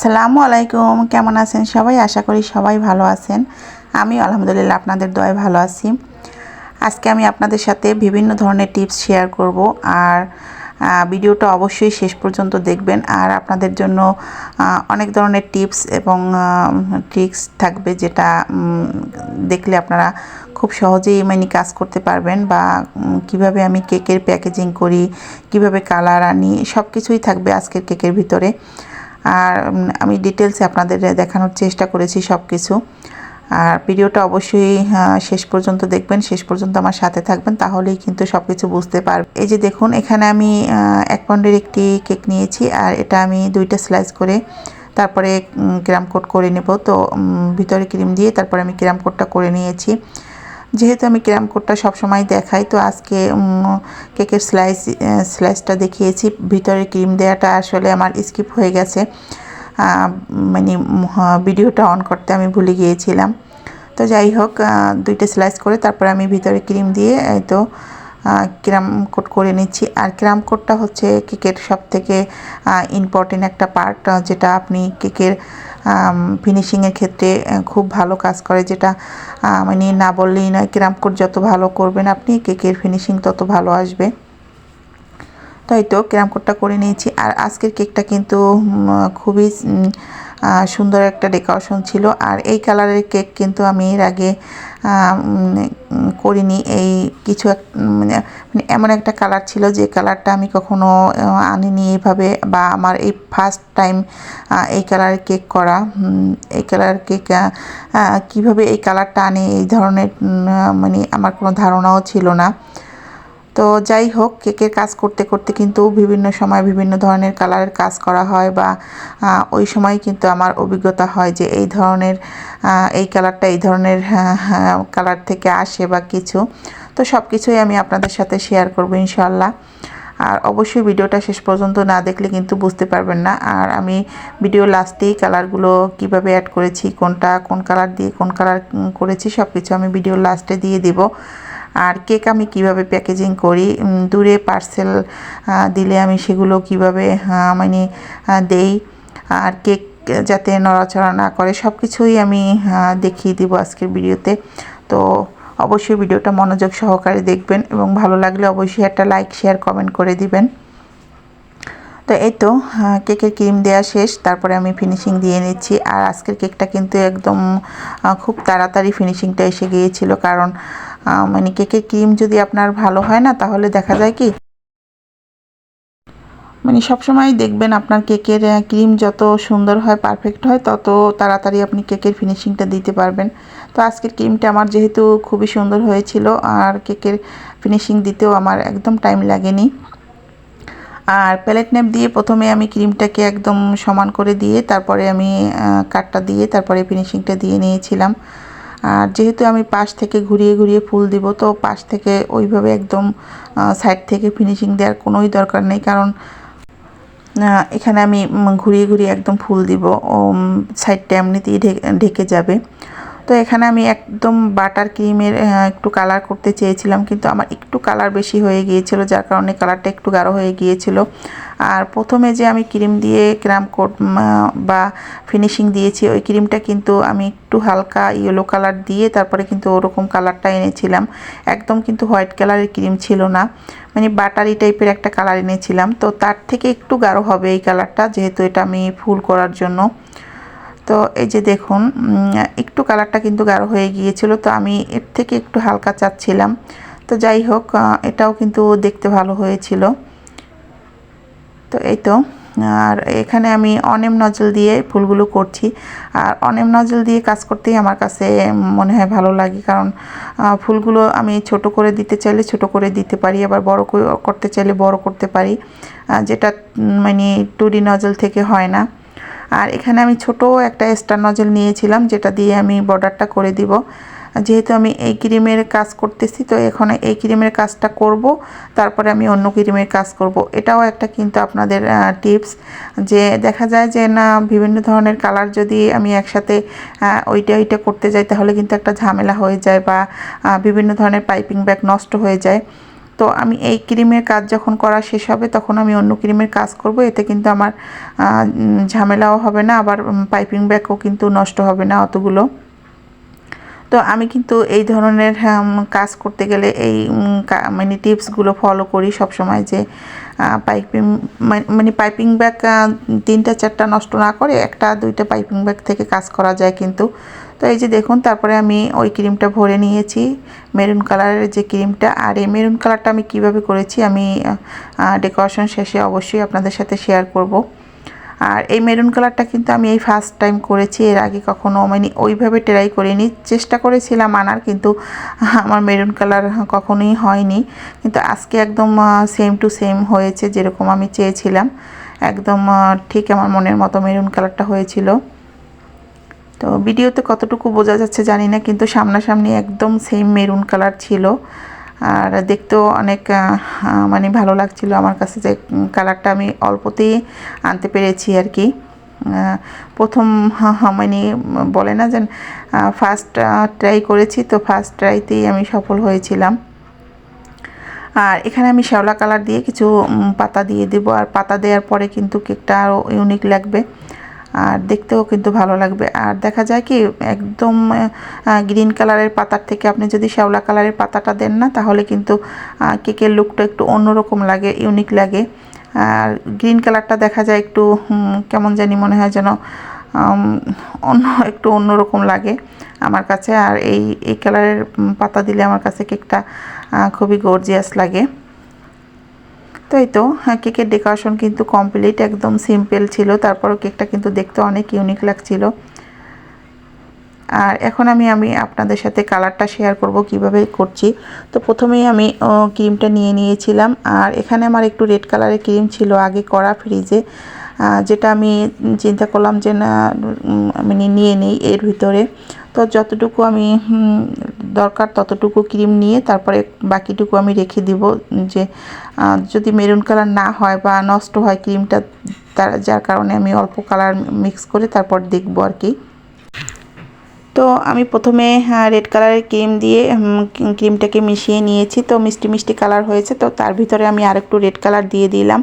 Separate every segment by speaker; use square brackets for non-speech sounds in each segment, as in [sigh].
Speaker 1: আসসালামু আলাইকুম, কেমন আছেন সবাই? আশা করি সবাই ভালো আছেন। আমি আলহামদুলিল্লাহ আপনাদের দয়ে ভালো আছি। আজকে আমি আপনাদের সাথে বিভিন্ন ধরনের টিপস শেয়ার করব আর ভিডিওটা অবশ্যই শেষ পর্যন্ত দেখবেন আর আপনাদের জন্য অনেক ধরনের টিপস এবং ট্রিক্স থাকবে যেটা দেখলে আপনারা খুব সহজেই মানে কাজ করতে পারবেন বা কীভাবে আমি কেকের প্যাকেজিং করি, কীভাবে কালার আনি সব কিছুই থাকবে আজকের কেকের ভিতরে। আর আমি ডিটেলসে আপনাদের দেখানোর চেষ্টা করেছি সব কিছু আর ভিডিওটা অবশ্যই শেষ পর্যন্ত দেখবেন, শেষ পর্যন্ত আমার সাথে থাকবেন, তাহলেই কিন্তু সব কিছু বুঝতে পারবে এই যে দেখুন, এখানে আমি এক পাউন্ডের একটি কেক নিয়েছি, আর এটা আমি দুইটা স্লাইস করে তারপরে ক্রাম কোট করে নেব। তো ভিতরে ক্রিম দিয়ে তারপরে আমি ক্রাম কোটটা করে নিয়েছি। যেহেতু আমি ক্রাম কোটটা সবসময় দেখাই, তো আজকে কেকের স্লাইস স্লাইসটা দেখিয়েছি। ভিতরে ক্রিম দেওয়াটা আসলে আমার স্কিপ হয়ে গেছে। মানে ভিডিওটা অন করতে আমি ভুলে গিয়েছিলাম। তো যাই হোক দুইটা স্লাইস করে তারপরে আমি ভিতরে ক্রিম দিয়ে তো ক্রাম কোট করে নিচ্ছি। আর ক্রাম কোটটা হচ্ছে কেকের সব থেকে ইম্পর্টেন্ট একটা পার্ট যেটা আপনি কেকের ফিনিশিংয়ের ক্ষেত্রে খুব ভালো কাজ করে যেটা মানে না বললেই নয় কোট যত ভালো করবেন আপনি কেকের ফিনিশিং তত ভালো আসবে। তাই তো, ক্রাম কোটটা করে নিয়েছি। আর আজকের কেকটা কিন্তু খুবই সুন্দর একটা ডেকোরেশন ছিল। আর এই কালারের কেক কিন্তু আমি এর আগে করিনি। এই কিছু এক মানে মানে এমন একটা কালার ছিল যে কালারটা আমি কখনো আনিনি এইভাবে বা আমার এই ফার্স্ট টাইম এই কালারের কেক করা। এই কালার কেক কীভাবে এই কালারটা আনে এই ধরনের মানে আমার কোনো ধারণাও ছিল না। তো যাই হোক, কেকের কাজ করতে করতে কিন্তু বিভিন্ন সময় বিভিন্ন ধরনের কালারের কাজ করা হয় বা ওই সময় কিন্তু আমার অভিজ্ঞতা হয় যে এই ধরনের এই কালারটা এই ধরনের কালার থেকে আসে বা কিছু। তো সব কিছুই আমি আপনাদের সাথে শেয়ার করব ইনশাল্লাহ আর অবশ্যই ভিডিওটা শেষ পর্যন্ত না দেখলে কিন্তু বুঝতে পারবেন না। আর আমি ভিডিও লাস্টেই কালারগুলো কীভাবে অ্যাড করেছি, কোনটা, কোন কালার দিয়ে কোন কালার করেছি সব কিছু আমি ভিডিও লাস্টে দিয়ে দিব। আর কেক আমি কীভাবে প্যাকেজিং করি? দূরে পার্সেল দিলে আমি সেগুলো কীভাবে মানে দেই? আর কেক যাতে নড়াচড়া না করে সব কিছুই আমি দেখিয়ে দিব আজকের ভিডিওতে। তো অবশ্যই ভিডিওটা মনোযোগ সহকারে দেখবেন এবং ভালো লাগলে অবশ্যই একটা লাইক, শেয়ার, কমেন্ট করে দিবেন। তো এই তো কেকের ক্রিম দেওয়া শেষ, তারপরে আমি ফিনিশিং দিয়ে নিচ্ছি। আর আজকের কেকটা কিন্তু একদম খুব তাড়াতাড়ি ফিনিশিংটা এসে গিয়েছিল, কারণ মানে কেকের ক্রিম যদি আপনার ভালো হয় না, তাহলে দেখা যায় কি? মানে সবসময় দেখবেন আপনার কেকের ক্রিম যত সুন্দর হয়, পারফেক্ট হয়, তত তাড়াতাড়ি আপনি কেকের ফিনিশিংটা দিতে পারবেন। তো আজকের ক্রিমটা আমার যেহেতু খুবই সুন্দর হয়েছিল, আর কেকের ফিনিশিং দিতেও আমার একদম টাইম লাগেনি। আর প্যালেট নেপ দিয়ে প্রথমে আমি ক্রিমটাকে একদম সমান করে দিয়ে, তারপরে আমি কাটটা দিয়ে, তারপরে ফিনিশিংটা দিয়ে নিয়েছিলাম। আর যেহেতু আমি পাশ থেকে ঘুরিয়ে ঘুরিয়ে ফুল দিব, তো পাশ থেকে ওইভাবে একদম সাইড থেকে ফিনিশিং দেওয়ার কোনোই দরকার নেই। কারণ এখানে আমি ঘুরিয়ে ঘুরিয়ে একদম ফুল দিব। সাইডটা এমনিতেই ঢেকে যাবে। তো এখানে আমি একদম বাটার ক্রিমের একটু কালার করতে চেয়েছিলাম, কিন্তু আমার একটু কালার বেশি হয়ে গিয়েছিল, যার কারণে কালারটা একটু গাঢ় হয়ে গিয়েছিল। আর প্রথমে যে আমি ক্রিম দিয়ে ক্রাম কোট বা ফিনিশিং দিয়েছি, ওই ক্রিমটা কিন্তু আমি একটু হালকা ইয়েলো কালার দিয়ে তারপরে কিন্তু ওরকম কালারটা এনেছিলাম। একদম কিন্তু হোয়াইট কালারের ক্রিম ছিল না মানে বাটারি টাইপের একটা কালার এনেছিলাম। তো তার থেকে একটু গাঢ় হবে এই কালারটা যেহেতু এটা আমি ফুল করার জন্য। তো এই যে দেখুন একটু কালারটা কিন্তু গাঢ় হয়ে গিয়েছিল, তো আমি এর থেকে একটু হালকা চাচ্ছিলাম। তো যাই হোক এটাও কিন্তু দেখতে ভালো হয়েছিল। তো এই তো, আর এখানে আমি অনেম নজল দিয়ে ফুলগুলো করছি। আর অনেম নজল দিয়ে কাজ করতেই আমার কাছে মনে হয় ভালো লাগে, কারণ ফুলগুলো আমি ছোট করে দিতে চাইলে ছোট করে দিতে পারি, আবার বড় করতে চাইলে বড় করতে পারি। যেটা মানে টুডি নজল থেকে হয় না। আর এখানে আমি ছোট একটা স্টার নজল নিয়েছিলাম, যেটা দিয়ে আমি বর্ডারটা করে দিব। যেহেতু আমি এই ক্রিমের কাজ করতেছি, তো এখন এই ক্রিমের কাজটা করব, তারপরে আমি অন্য ক্রিমের কাজ করব। এটাও একটা কিন্তু আপনাদের টিপস যে দেখা যায় যে না, বিভিন্ন ধরনের কালার যদি আমি একসাথে ওইটা ওইটা করতে যাই, তাহলে কিন্তু একটা ঝামেলা হয়ে যায় বা বিভিন্ন ধরনের পাইপিং ব্যাগ নষ্ট হয়ে যায়। তো আমি এই ক্রিমের কাজ যখন করা শেষ হবে তখন আমি অন্য ক্রিমের কাজ করব। এতে কিন্তু আমার ঝামেলাও হবে না আবার পাইপিং ব্যাগও কিন্তু নষ্ট হবে না অতগুলো। তো আমি কিন্তু এই ধরনের উম, কাজ করতে গেলে এই মানে টিপসগুলো ফলো করি সব সময় যে পাইপিং মানে পাইপিং ব্যাগ তিনটা চারটা নষ্ট না করে একটা দুইটা পাইপিং ব্যাগ থেকে কাজ করা যায় কিন্তু। তো এই যে দেখুন, তারপরে আমি ওই ক্রিমটা ভরে নিয়েছি। মেরুন কালারের যে ক্রিমটা, আর এই মেরুন কালারটা আমি কীভাবে করেছি আমি ডেকোরেশন শেষে অবশ্যই আপনাদের সাথে শেয়ার করব। আর এই মেরুন কালারটা কিন্তু আমি এই ফার্স্ট টাইম করেছি, এর আগে কখনো মানে ওইভাবে ট্রাই করিনি। চেষ্টা করেছিলাম আনার, কিন্তু আমার মেরুন কালার কখনোই হয়নি। কিন্তু আজকে একদম সেম টু সেম হয়েছে, যেরকম আমি চেয়েছিলাম। একদম ঠিক আমার মনের মতো মেরুন কালারটা হয়েছিল। তো ভিডিওতে কতটুকু বোঝা যাচ্ছে জানি না, কিন্তু সামনাসামনি একদম সেম মেরুন কালার ছিল। আর দেখতেও অনেক মানে ভালো লাগছিল আমার কাছে যে কালারটা আমি অল্পতেই আনতে পেরেছি আর কি। প্রথম মানে বলে না যে ফার্স্ট ট্রাই করেছি, তো ফার্স্ট ট্রাইতেই আমি সফল হয়েছিলাম। আর এখানে আমি শ্যাওলা কালার দিয়ে কিছু পাতা দিয়ে দেব, আর পাতা দেওয়ার পরে কিন্তু কেকটা আরও ইউনিক লাগবে। আর দেখতেও কিন্তু ভালো লাগবে। আর দেখা যায় কি, একদম গ্রিন কালারের পাতার থেকে আপনি যদি শ্যাওলা কালারের পাতাটা দেন না, তাহলে কিন্তু কেকের লুকটা একটু অন্যরকম লাগে ইউনিক লাগে। আর গ্রিন কালারটা দেখা যায় একটু কেমন জানি মনে হয় যেন অন্য, একটু অন্যরকম লাগে আমার কাছে। আর এই এই কালারের পাতা দিলে আমার কাছে কেকটা খুবই গর্জিয়াস লাগে। তো এই তো? হ্যাঁ কেকের ডেকোরেশন কিন্তু কমপ্লিট একদম সিম্পল ছিল। তারপরও কেকটা কিন্তু দেখতে অনেক ইউনিক লাগছিল। আর এখন আমি আমি আপনাদের সাথে কালারটা শেয়ার করব কীভাবে করছি। তো প্রথমেই আমি ক্রিমটা নিয়ে নিয়েছিলাম। আর এখানে আমার একটু রেড কালারের ক্রিম ছিল আগে করা ফ্রিজে যেটা আমি চিন্তা করলাম যে না মানে নিয়ে নেই এর ভিতরে। তো যতটুকু আমি দরকার ততটুকু ক্রিম নিয়ে তারপরে বাকিটুকু আমি রেখে দিব যে যদি মেরুন কালার না হয় বা নষ্ট হয় ক্রিমটা, তার যার কারণে আমি অল্প কালার মিক্স করে তারপর দেখব আর কি। তো আমি প্রথমে রেড কালারের ক্রিম দিয়ে ক্রিমটাকে মিশিয়ে নিয়েছি। তো মিষ্টি মিষ্টি কালার হয়েছে, তো তার ভিতরে আমি আর একটু রেড কালার দিয়ে দিলাম।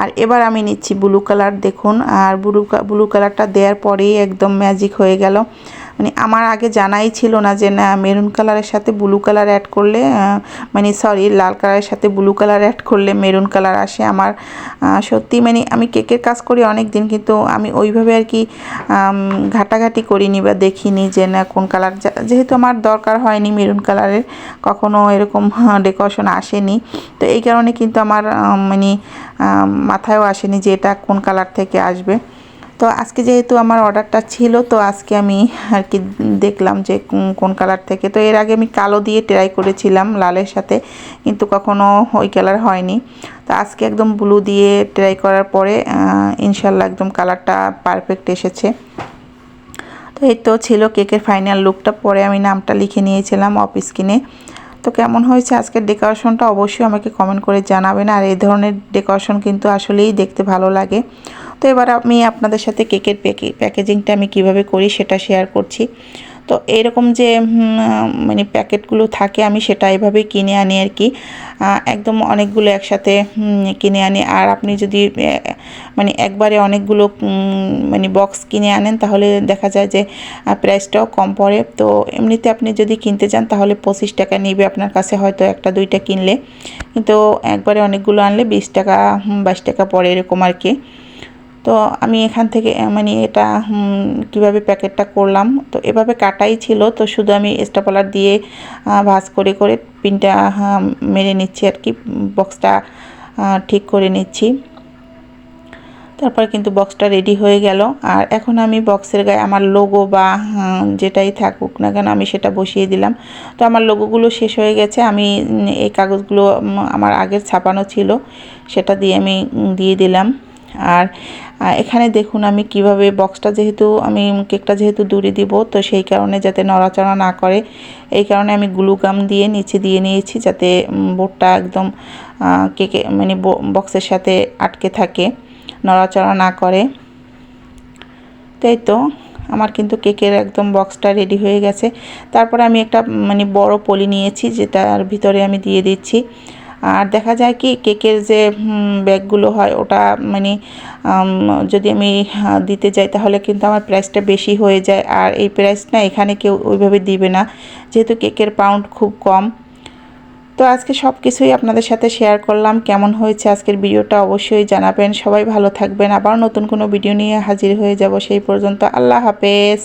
Speaker 1: আর এবার আমি নিচ্ছি ব্লু কালার দেখুন। আর ব্লু ব্লু কালারটা দেওয়ার পরেই একদম ম্যাজিক হয়ে গেল। মানে আমার আগে জানাই ছিল না যে, না মেরুন কালারের সাথে ব্লু কালার অ্যাড করলে মানে সরি লাল কালারের সাথে ব্লু কালার অ্যাড করলে মেরুন কালার আসে আমার। সত্যি মানে আমি কেকের কাজ করি অনেক দিন কিন্তু আমি ওইভাবে আর কি ঘাটাঘাটি করিনি বা দেখিনি যে, না, কোন কালার যেহেতু আমার দরকার হয়নি মেরুন কালারের কখনো এরকম [laughs] ডেকোরেশন আসেনি। তো এই কারণে কিন্তু আমার মানে মাথায়ও আসেনি যে এটা কোন কালার থেকে আসবে। তো আজকে যেহেতু আমার অর্ডারটা ছিল, তো আজকে আমি আর কি দেখলাম যে কোন- কোন কালার থেকে। তো এর আগে আমি কালো দিয়ে ট্রাই করেছিলাম লালের সাথে, কিন্তু কখনো ওই কালার হয়নি। তো আজকে একদম ব্লু দিয়ে ট্রাই করার পরে ইনশাল্লাহ একদম কালারটা পারফেক্ট এসেছে। তো এই তো ছিল কেকের ফাইনাল লুকটা পরে আমি নামটা লিখে নিয়েছিলাম অফ স্ক্রিনে তো কেমন হয়েছে আজকের ডেকোরেশনটা অবশ্যই আমাকে কমেন্ট করে জানাবেন, আর এই ধরনের ডেকোরেশন কিন্তু আসলেই দেখতে ভালো লাগে। তো এবার আমি আপনাদের সাথে কেকের প্যাকে, প্যাকেজিংটা আমি কীভাবে করি সেটা শেয়ার করছি। তো এরকম যে মানে প্যাকেটগুলো থাকে, আমি সেটা এভাবেই কিনে আনি আর কি। একদম অনেকগুলো একসাথে কিনে আনি। আর আপনি যদি মানে একবারে অনেকগুলো মানে বক্স কিনে আনেন, তাহলে দেখা যায় যে প্রাইসটাও কম পড়ে। তো এমনিতে আপনি যদি কিনতে চান, তাহলে পঁচিশ টাকা নেবে আপনার কাছে হয়তো একটা, দুইটা কিনলে। কিন্তু একবারে অনেকগুলো আনলে বিশ টাকা বাইশ টাকা পড়ে এরকম আর কি। তো আমি এখান থেকে মানে এটা কীভাবে প্যাকেটটা করলাম, তো এভাবে কাটাই ছিল, তো শুধু আমি স্টাপলার দিয়ে ভাঁজ করে করে পিনটা মেরে নিচ্ছি আর কি, বক্সটা ঠিক করে নিচ্ছি। তারপর কিন্তু বক্সটা রেডি হয়ে গেল। আর এখন আমি বক্সের গায়ে আমার লোগো বা যেটাই থাকুক না কেন আমি সেটা বসিয়ে দিলাম। তো আমার লোগোগুলো শেষ হয়ে গেছে। আমি এই কাগজগুলো আমার আগের ছাপানো ছিল, সেটা দিয়ে আমি দিয়ে দিলাম। আর এখানে দেখুন আমি কীভাবে বক্সটা যেহেতু আমি কেকটা যেহেতু দূরে দিব, তো সেই কারণে যাতে নড়াচড়া না করে, এই কারণে আমি গ্লু গাম দিয়ে নিচে দিয়ে নিয়েছি যাতে বোর্ডটা একদম কেকে মানে বক্সের সাথে আটকে থাকে, নড়াচড়া না করে। তাই তো, আমার কিন্তু কেকের একদম বক্সটা রেডি হয়ে গেছে। তারপরে আমি একটা মানে বড় পলি নিয়েছি, যেটার ভিতরে আমি দিয়ে দিচ্ছি। আর দেখা যায় কি, কেকের যে ব্যাগগুলো হয়, ওটা মানে যদি আমি দিতে যাই, তাহলে কিন্তু আমার প্রাইসটা বেশি হয়ে যায়। আর এই প্রাইস না এখানে কেউ ওইভাবে দিবে না, যেহেতু কেকের পাউন্ড খুব কম। তো আজকে সব কিছুই আপনাদের সাথে শেয়ার করলাম, কেমন হয়েছে আজকের ভিডিওটা অবশ্যই জানাবেন। সবাই ভালো থাকবেন, আবার নতুন কোনো ভিডিও নিয়ে হাজির হয়ে যাব সেই পর্যন্ত। আল্লাহ হাফেজ।